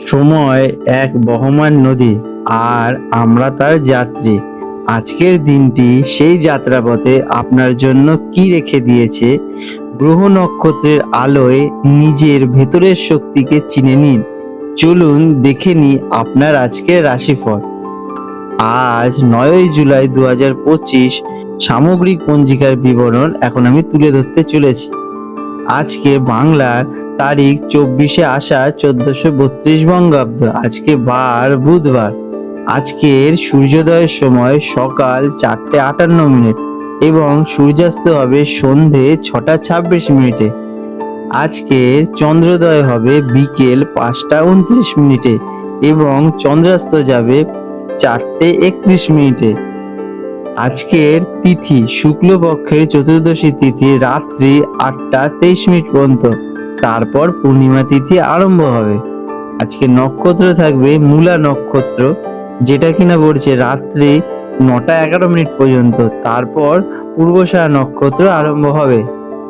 সময় এক বহমান নদী আর আমরা তার যাত্রী। আজকের দিনটি সেই যাত্রাপথে আপনার জন্য কি রেখে দিয়েছে? গ্রহ নক্ষত্রের আলোয় নিজের ভেতরের শক্তিকে চিনে নিন। চলুন দেখে নি আপনার আজকের রাশিফল। আজ নয়ই জুলাই দু হাজার পঁচিশ, সামগ্রিক পঞ্জিকার বিবরণ এখন আমি তুলে ধরতে চলেছি। আজকে বাংলার তারিখ চব্বিশে আষাঢ় চোদ্দশো বত্রিশ বঙ্গাব্দ। আজকে বার বুধবার। আজকের সূর্যোদয়ের সময় সকাল চারটে আটান্ন মিনিট এবং সূর্যাস্ত হবে সন্ধে ছটা ছাব্বিশ মিনিটে। আজকের চন্দ্রোদয় হবে বিকেল পাঁচটা উনত্রিশ মিনিটে এবং চন্দ্রাস্ত যাবে চারটে একত্রিশ মিনিটে। আজকের তিথি শুক্লপক্ষের চতুর্দশী তিথি রাত্রি আটটা তেইশ মিনিট পর্যন্ত। তারপর পূর্ণিমা তিথি আরম্ভ হবে। আজকে নক্ষত্র থাকবে মূলা নক্ষত্র, যেটা কিনা পড়ছে রাত্রি নটা এগারো মিনিট পর্যন্ত। তারপর পূর্বশায়া নক্ষত্র আরম্ভ হবে।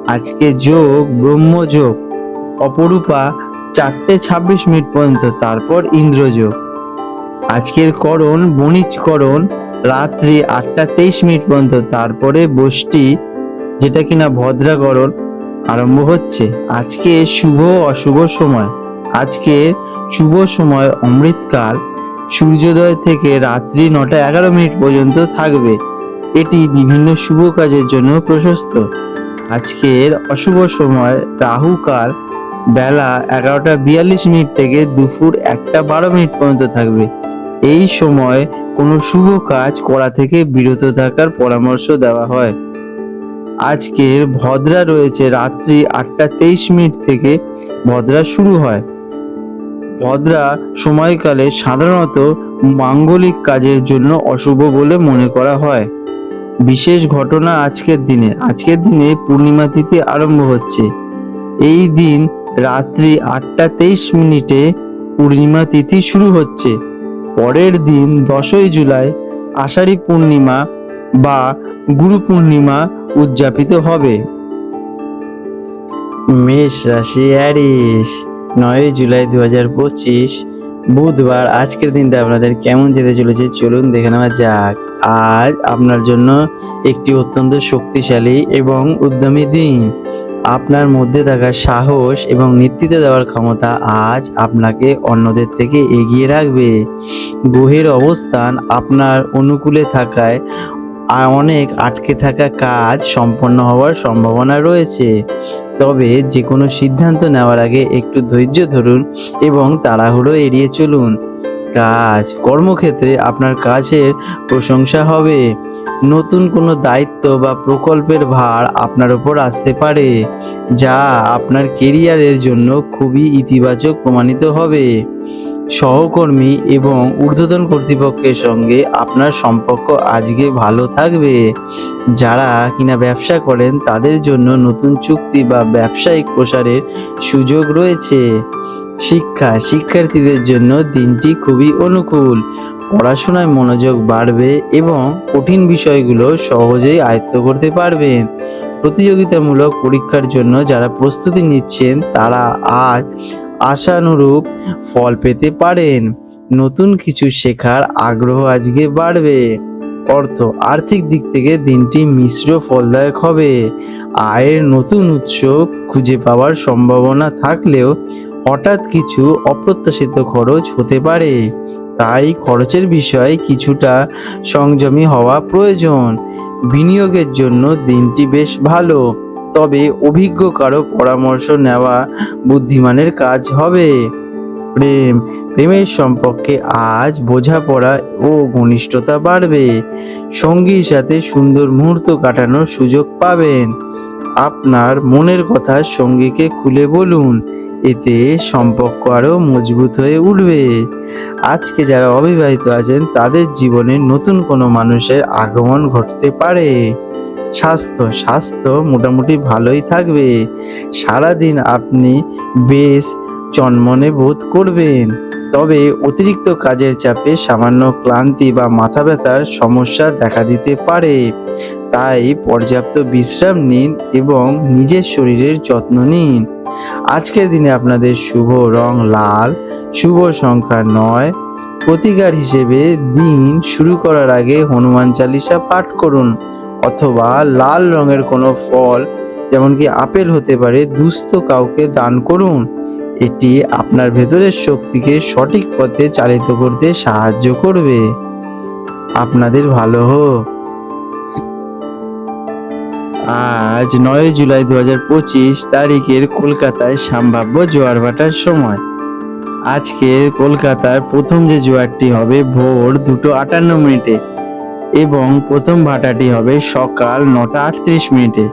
আজকে যোগ ব্রহ্মযোগ অপরূপা চারটে ছাব্বিশ মিনিট পর্যন্ত। তারপর ইন্দ্রযোগ আজকের করণ বণিজকরণ রাত্রি আটটা তেইশ মিনিট পর্যন্ত। তারপরে বষ্টি, যেটা কিনা ভদ্রাকরণ আরম্ভ হচ্ছে। আজকে শুভ অশুভ সময়। আজকে শুভ সময় অমৃতকাল। সূর্যোদয় থেকে রাত্রি নটা এগারো মিনিট পর্যন্ত থাকবে। এটি বিভিন্ন শুভ কাজের জন্য প্রশস্ত। আজকের অশুভ সময় রাহুকাল। বেলা এগারোটা বিয়াল্লিশ মিনিট থেকে দুপুর একটা বারো মিনিট পর্যন্ত থাকবে। এই সময় কোনো শুভ কাজ করা থেকে বিরত থাকার পরামর্শ দেওয়া হয়। আজকের ভদ্রা রয়েছে রাত্রি আটটা তেইশ মিনিট থেকে ভদ্রা শুরু হয়। ভদ্রা সময়কালে সাধারণত মাঙ্গলিক কাজের জন্য অশুভ বলে মনে করা হয়। বিশেষ ঘটনা আজকের দিনে। আজকের দিনে পূর্ণিমা তিথি আরম্ভ হচ্ছে। এই দিন রাত্রি আটটা তেইশ মিনিটে পূর্ণিমা তিথি শুরু হচ্ছে। পরের দিন দশই জুলাই আষাঢ়ী পূর্ণিমা বা গুরু পূর্ণিমা উদযাপিত হবে। মেষ রাশি অ্যারিস নয় জুলাই দু হাজার পঁচিশ, বুধবার আজকের দিনটা আপনাদের কেমন যেতে চলেছে চলুন দেখে নেওয়া যাক। আজ আপনার জন্য একটি অত্যন্ত শক্তিশালী এবং উদ্যমী দিন। আপনার মধ্যে থাকা সাহস এবং নেতৃত্ব দেওয়ার ক্ষমতা আজ আপনাকে অন্যদের থেকে এগিয়ে রাখবে। গ্রহের অবস্থান আপনার অনুকূলে থাকায় অনেক আটকে থাকা কাজ সম্পন্ন হওয়ার সম্ভাবনা রয়েছে। তবে যে কোনো সিদ্ধান্ত নেওয়ার আগে একটু ধৈর্য ধরুন এবং তাড়াহুড়ো এড়িয়ে চলুন। কাজ। কর্মক্ষেত্রে আপনার কাজের প্রশংসা হবে। নতুন কোনো দায়িত্ব বা প্রকল্পের ভার আপনার উপর আসতে পারে, যা আপনার কেরিয়ারের জন্য খুবই ইতিবাচক প্রমাণিত হবে। সহকর্মী এবং ঊর্ধ্বতন কর্তৃপক্ষের সঙ্গে আপনার সম্পর্ক আজকে ভালো থাকবে। যারা কিনা ব্যবসা করেন, তাদের জন্য নতুন চুক্তি বা ব্যবসায়িক প্রসারের সুযোগ রয়েছে। শিক্ষা, শিক্ষার্থীদের জন্য দিনটি খুবই অনুকূল। পড়াশোনায় মনোযোগ বাড়বে এবং কঠিন বিষয়গুলো সহজেই আয়ত্ত করতে পারবেন। প্রতিযোগিতামূলক পরীক্ষার জন্য যারা প্রস্তুতি নিচ্ছেন, তারা আজ আশানুরূপ ফল পেতে পারেন। নতুন কিছু শেখার আগ্রহ আজকে বাড়বে। অর্থ, আর্থিক দিক থেকে দিনটি মিশ্র ফলদায়ক হবে। আয়ের নতুন উৎস খুঁজে পাওয়ার সম্ভাবনা থাকলেও হঠাৎ কিছু অপ্রত্যাশিত খরচ হতে পারে। তাই খরচের বিষয়ে কিছুটা সংযমী হওয়া প্রয়োজন। বিনিয়োগের জন্য দিনটি বেশ ভালো। তবে অভিজ্ঞ কারও পরামর্শ নেওয়া বুদ্ধিমানের কাজ হবে। প্রেম, প্রেমের সম্পর্কে আজ বোঝাপড়া ও ঘনিষ্ঠতা বাড়বে। সঙ্গীর সাথে সুন্দর মুহূর্ত কাটানোর সুযোগ পাবেন। আপনার মনের কথা সঙ্গীকে খুলে বলুন। এতে সম্পর্ক আরও মজবুত হয়ে উঠবে। আজকে যারা অবিবাহিত আছেন, তাদের জীবনে নতুন কোনো মানুষের আগমন ঘটতে পারে। স্বাস্থ্য স্বাস্থ্য মোটামুটি ভালোই থাকবে। সারাদিন আপনি বেশ চনমনে বোধ করবেন। তবে অতিরিক্ত কাজের চাপে সামান্য ক্লান্তি বা মাথা ব্যথার সমস্যা দেখা দিতে পারে। তাই পর্যাপ্ত বিশ্রাম নিন এবং নিজের শরীরের যত্ন নিন। আজকের দিনে আপনাদের শুভ রং লাল, শুভ সংখ্যা নয়। প্রতিকার হিসেবে দিন শুরু করার আগে হনুমান চালিসা পাঠ করুন, অথবা লাল রঙের কোনো ফল যেমন কি আপেল হতে পারে, দুস্থ কাউকে দান করুন। এটি আপনার ভেতরের শক্তিকে সঠিক পথে চালিত করতে সাহায্য করবে। আপনাদের ভালো হোক। আজ নয় জুলাই দু হাজার পঁচিশ তারিখের কলকাতায় সম্ভাব্য জোয়ার ভাটার সময়। আজকের কলকাতার প্রথম যে জোয়ারটি হবে ভোর দুটো আটান্ন মিনিটে এবং প্রথম ভাটাটি হবে সকাল নটা আটত্রিশ মিনিটে।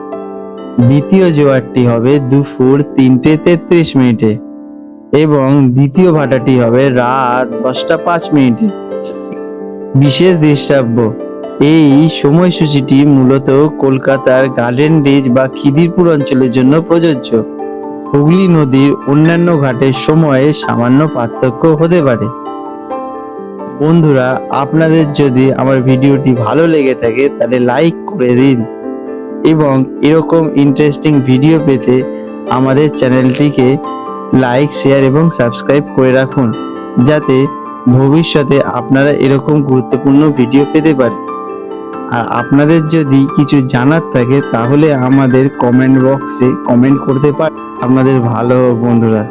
দ্বিতীয় জোয়ারটি হবে দুপুর তিনটে তেত্রিশ মিনিটে এবং দ্বিতীয় ভাটাটি হবে রাত দশটা পাঁচ মিনিটে। বিশেষ দৃষ্টাব্য এই সময়সূচিটি মূলত কলকাতার গার্ডেন রিজ বা খিদিরপুর অঞ্চলের জন্য প্রযোজ্য। হুগলি নদীর অন্যান্য ঘাটের সময়ে সামান্য পার্থক্য হতে পারে। বন্ধুরা, আপনাদের যদি আমার ভিডিওটি ভালো লেগে থাকে, তাহলে লাইক করে দিন এবং এরকম ইন্টারেস্টিং ভিডিও পেতে আমাদের চ্যানেলটিকে লাইক শেয়ার এবং সাবস্ক্রাইব করে রাখুন, যাতে ভবিষ্যতে আপনারা এরকম গুরুত্বপূর্ণ ভিডিও পেতে পারেন। আর আপনাদের যদি কিছু জানার থাকে, তাহলে আমাদের কমেন্ট বক্সে কমেন্ট করতে পারেন আপনাদের ভালো বন্ধুরা।